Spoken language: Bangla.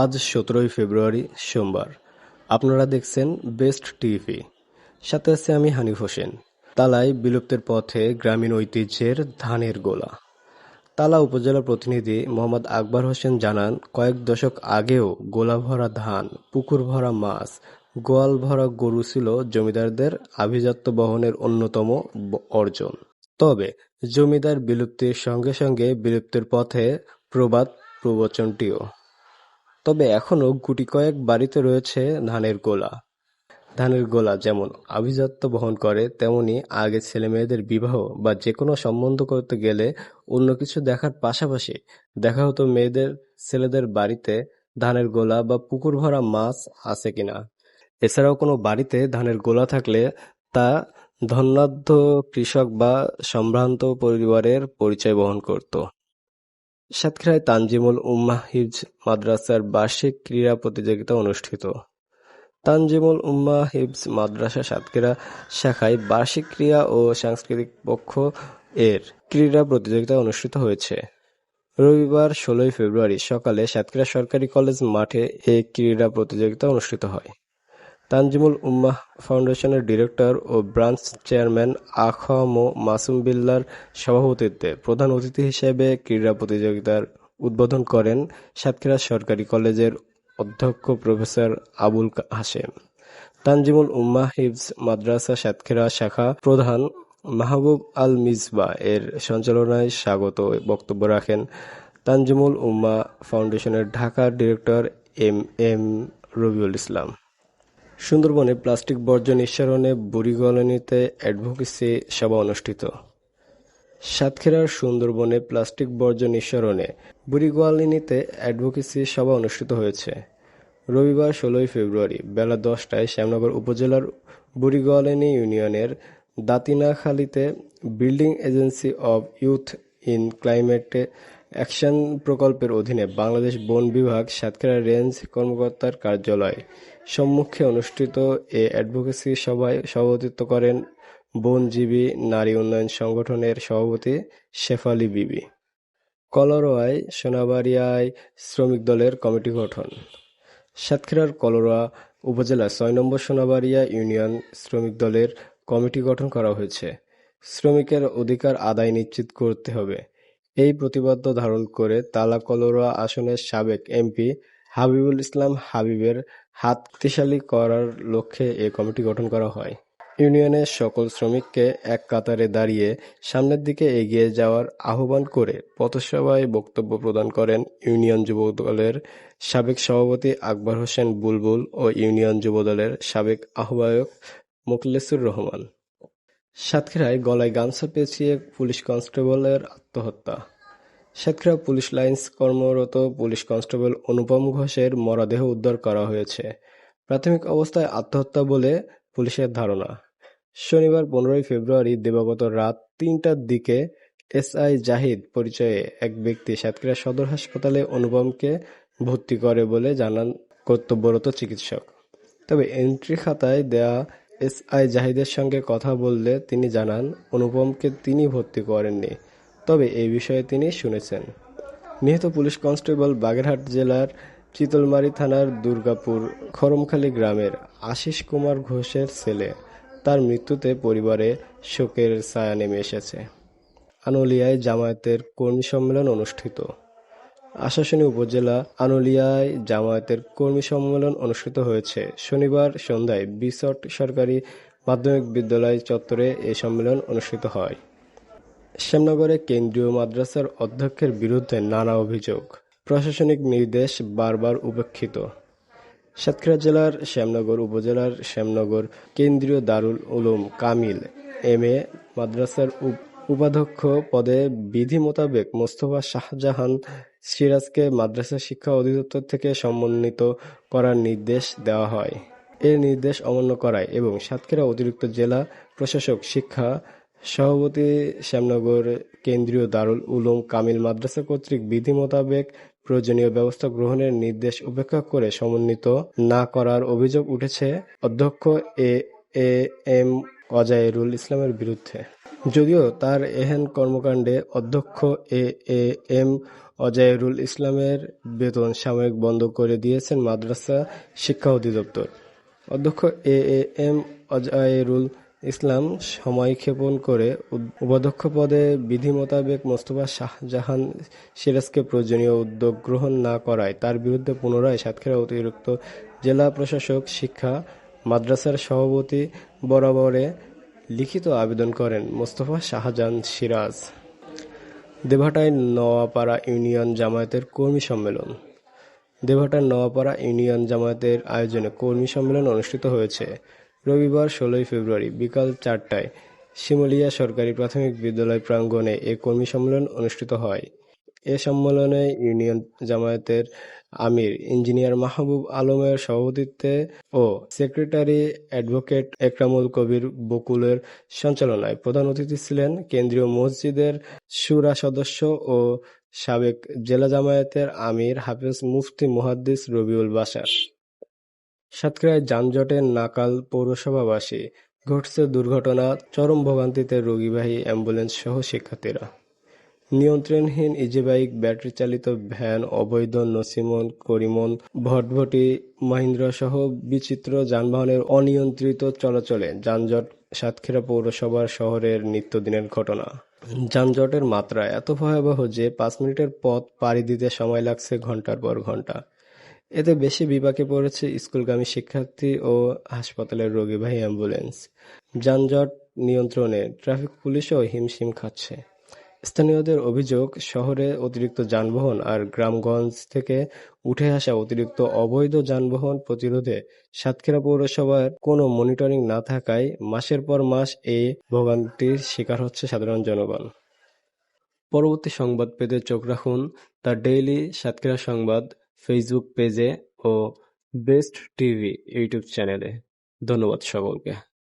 আজ সতেরোই ফেব্রুয়ারি, সোমবার। আপনারা দেখছেন বেস্ট টিভি। সাথে আছে আমি হানিফ হোসেন। তালায় বিলুপ্তের পথে গ্রামীণ ঐতিহ্যের ধানের গোলা। তালা উপজেলা প্রতিনিধি মোহাম্মদ আকবর হোসেন জানান, কয়েক দশক আগেও গোলা ভরা ধান, পুকুর ভরা মাছ, গোয়াল ভরা গরু ছিল জমিদারদের আভিজাত্য বহনের অন্যতম অর্জন। তবে জমিদার বিলুপ্তির সঙ্গে সঙ্গে বিলুপ্তির পথে প্রবাদ প্রবচনটিও। তবে এখনও গুটি কয়েক বাড়িতে রয়েছে ধানের গোলা। ধানের গোলা যেমন আভিজাত্য বহন করে, তেমনি আগে ছেলে মেয়েদের বিবাহ বা যে কোনো সম্বন্ধ করতে গেলে অন্য কিছু দেখার পাশাপাশি দেখা হতো মেয়েদের, ছেলেদের বাড়িতে ধানের গোলা বা পুকুর ভরা মাছ আছে কিনা। এছাড়াও কোনো বাড়িতে ধানের গোলা থাকলে তা ধনাঢ্য কৃষক বা সম্ভ্রান্ত পরিবারের পরিচয় বহন করত। সাতক্ষীরায় তানজিমুল উম্মাহ হিফজ মাদ্রাসার বার্ষিক ক্রীড়া প্রতিযোগিতা অনুষ্ঠিত। তানজিমুল উম্মাহ হিফজ মাদ্রাসা সাতক্ষীরা শাখায় বার্ষিক ক্রীড়া ও সাংস্কৃতিক পক্ষ এর ক্রীড়া প্রতিযোগিতা অনুষ্ঠিত হয়েছে। রবিবার ষোলোই ফেব্রুয়ারি সকালে সাতক্ষীরা সরকারি কলেজ মাঠে এই ক্রীড়া প্রতিযোগিতা অনুষ্ঠিত হয়। তানজিমুল উম্মাহ ফাউন্ডেশনের ডিরেক্টর ও ব্রাঞ্চ চেয়ারম্যান আখম মাসুম বিল্লার সভাপতিত্বে প্রধান অতিথি হিসেবে ক্রীড়া প্রতিযোগিতার উদ্বোধন করেন সাতক্ষীরা সরকারি কলেজের অধ্যক্ষ প্রফেসর আবুল হাশেম। তানজিমুল উম্মাহ হিফজ মাদ্রাসা সাতক্ষীরা শাখা প্রধান মাহবুব আল মিসবা এর সঞ্চালনায় স্বাগত বক্তব্য রাখেন। তানজিমুল উম্মা ফাউন্ডেশনের ঢাকার director M M Rabiul Islam. সুন্দরবনে প্লাস্টিক বর্জ্য নিঃসরণে বুড়িগলনিতে অ্যাডভোকেসি সভা অনুষ্ঠিত। সাতক্ষীরার সুন্দরবনে প্লাস্টিক বর্জ্য নিঃসরণে বুড়িগোয়ালিনীতে অ্যাডভোকেসি সভা অনুষ্ঠিত হয়েছে। রবিবার ষোলোই ফেব্রুয়ারি বেলা দশটায় শ্যামনগর উপজেলার বুড়িগোয়ালিনী ইউনিয়নের দাতিনাখালীতে building agency of youth in climate action প্রকল্পের অধীনে বাংলাদেশ বন বিভাগ সাতক্ষীরা রেঞ্জ কর্মকর্তার কার্যালয় সম্মুখে অনুষ্ঠিত এ অ্যাডভোকেসি সভায় সভাপতিত্ব করেন বনজীবী নারী উন্নয়ন সংগঠনের সভাপতি শেফালি বিবি। কলরোয়ায় সোনাবাড়িয়ায় শ্রমিক দলের কমিটি গঠন। সাতক্ষীরার কলরোয়া উপজেলার ছয় নম্বর সোনাবাড়িয়া ইউনিয়ন শ্রমিক দলের কমিটি গঠন করা হয়েছে। শ্রমিকের অধিকার আদায় নিশ্চিত করতে হবে। এই প্রতিবাদ্য ধারণ করে তালা কলরোয়া আসনের সাবেক এমপি হাবিবুল ইসলাম হাবিবের হাত শক্তিশালী করার লক্ষ্যে এ কমিটি গঠন করা হয়। ইউনিয়নের সকল শ্রমিককে এক কাতারে দাঁড়িয়ে সামনের দিকে এগিয়ে যাওয়ার আহ্বান করে পথসভায় বক্তব্য প্রদান করেন ইউনিয়ন যুব দলের সাবেক সভাপতি আকবর হোসেন বুলবুল ও ইউনিয়ন যুব দলের সাবেক আহ্বায়ক মোখলেসুর রহমান। সাতক্ষীরায় গলায় গামছা পেঁচিয়ে পুলিশ কনস্টেবলের আত্মহত্যা। সাতক্ষীরা পুলিশ লাইন্স কর্মরত পুলিশ কনস্টেবল অনুপম ঘোষের মরদেহ উদ্ধার করা হয়েছে। প্রাথমিক অবস্থায় আত্মহত্যা বলে পুলিশের ধারণা। শনিবার পনেরোই ফেব্রুয়ারি দিবাগত রাত তিনটার দিকে এসআই জাহিদ পরিচয়ে এক ব্যক্তি সাতক্ষীরা সদর হাসপাতালে অনুপমকে ভর্তি করে বলে জানান কর্তব্যরত চিকিৎসক। তবে এন্ট্রি খাতায় দেয়া এসআই জাহিদের সঙ্গে কথা বললে তিনি জানান, অনুপমকে তিনি ভর্তি করেননি। তবে এই বিষয়ে তিনি শুনেছেন। নিহত পুলিশ কনস্টেবল বাগেরহাট জেলার চিতলমারী থানার দুর্গাপুর, খরমখালী গ্রামের আশিস কুমার ঘোষের ছেলে। তার মৃত্যুতে পরিবারে শোকের ছায়া নেমে এসেছে। আনোলিয়ায় জামায়াতের কর্মী সম্মেলন অনুষ্ঠিত। আশাশুনি উপজেলা আনুলিয়ায় জামায়াতের কর্মী সম্মেলন অনুষ্ঠিত হয়েছে। শনিবার সন্ধ্যায় বিসট সরকারি মাধ্যমিক বিদ্যালয় চত্বরে এ সম্মেলন অনুষ্ঠিত হয়। শ্যামনগরে কেন্দ্রীয় মাদ্রাসার অধ্যক্ষের বিরুদ্ধে নানা অভিযোগ। প্রশাসনিক নির্দেশ বারবার উপেক্ষিত। সাতক্ষীরা জেলার শ্যামনগর উপজেলার শ্যামনগর কেন্দ্রীয় দারুল উলুম কামিল এম এ মাদ্রাসার উপাধ্যক্ষ পদে বিধি মোতাবেক মোস্তফা শাহজাহান সিরাজকে মাদ্রাসা শিক্ষা অধিদপ্তর থেকে সমন্বিত করার নির্দেশ দেওয়া হয়। এর নির্দেশ অমান্য করায় এবং সাতক্ষীরা অতিরিক্ত জেলা প্রশাসক, শিক্ষা সভাপতি, শ্যামনগর কেন্দ্রীয় দারুল উলুম কামিল মাদ্রাসা কর্তৃক বিধি মোতাবেক প্রয়োজনীয় ব্যবস্থা গ্রহণের নির্দেশ উপেক্ষা করে সমন্বিত না করার অভিযোগ উঠেছে। অধ্যক্ষ এ এ এম অজায়েরুল ইসলামের বিরুদ্ধে। যদিও তার এহেন কর্মকাণ্ডে অধ্যক্ষ এ এ এম অজায়রুল ইসলামের বেতন সাময়িক বন্ধ করে দিয়েছেন মাদ্রাসা শিক্ষা অধিদপ্তর। অধ্যক্ষ এ এ এম অজায়রুল ইসলাম সময়ক্ষেপণ করে উপাধ্যক্ষ পদে বিধি মোতাবেক মোস্তফা শাহজাহান সিরাজকে প্রয়োজনীয় উদ্যোগ গ্রহণ না করায় তার বিরুদ্ধে পুনরায় সাতক্ষীরা অতিরিক্ত জেলা প্রশাসক শিক্ষা মাদ্রাসার সভাপতি বরাবরে লিখিত আবেদন করেন মোস্তফা শাহজাহান সিরাজ। দেভাটায় নওয়াপাড়া ইউনিয়ন জামায়াতের কর্মী সম্মেলন। দেভাটার নওয়াপাড়া ইউনিয়ন জামায়াতের আয়োজনে কর্মী সম্মেলন অনুষ্ঠিত হয়েছে। রবিবার ষোলোই ফেব্রুয়ারি বিকাল চারটায় শিমুলিয়া সরকারি প্রাথমিক বিদ্যালয় প্রাঙ্গণে এ কর্মী সম্মেলন অনুষ্ঠিত হয়। এ সম্মেলনে ইউনিয়ন জামায়াতের আমির, ইঞ্জিনিয়ার মাহবুব আলমের সভাপতিত্বে ও সেক্রেটারি অ্যাডভোকেট একরামুল কবির বকুলের সঞ্চালনায় প্রধান অতিথি ছিলেন কেন্দ্রীয় মসজিদের সুরা সদস্য ও সাবেক জেলা জামায়াতের আমির হাফেজ মুফতি মুহাদ্দিস রবিউল বাশার। সাতক্ষীরায় যানজটে নাকাল পৌরসভাবাসী। ঘটছে দুর্ঘটনা, চরম ভোগান্তিতে রোগীবাহী অ্যাম্বুলেন্স সহ শিক্ষার্থীরা। নিয়ন্ত্রণহীন ইজিবাইক ব্যাটারিচালিত ভ্যান অবৈধ নসিমন, করিমন, ভটভটি, মাহিন্দ্রাসহ বিচিত্র যানবাহনের অনিয়ন্ত্রিত চলাচলে যানজট সাতক্ষীরা পৌরসভার শহরের নিত্যদিনের ঘটনা। যানজটের মাত্রা এত ভয়াবহ যে পাঁচ মিনিটের পথ পাড়ি দিতে সময় লাগছে ঘণ্টার পর ঘণ্টা এতে বেশি বিপাকে পড়েছে স্কুলগামী শিক্ষার্থী ও হাসপাতালের রোগীবাহী অ্যাম্বুলেন্স। যানজট নিয়ন্ত্রণে ট্রাফিক পুলিশও হিমশিম খাচ্ছে। স্থানীয়দের অভিযোগ, শহরে অতিরিক্ত যানবাহন আর গ্রামগঞ্জ থেকে উঠে আসা অতিরিক্ত অবৈধ যানবাহন প্রতিরোধে সাতক্ষীরা পৌরসভার কোনো মনিটরিং না থাকায় মাসের পর মাস এই ভোগান্তির শিকার হচ্ছে সাধারণ জনগণ। পরবর্তী সংবাদ পেতে চোখ রাখুন দ্য ডেইলি সাতক্ষীরা সংবাদ ফেসবুক পেজে ও বেস্ট টিভি ইউটিউব চ্যানেলে। ধন্যবাদ সকলকে।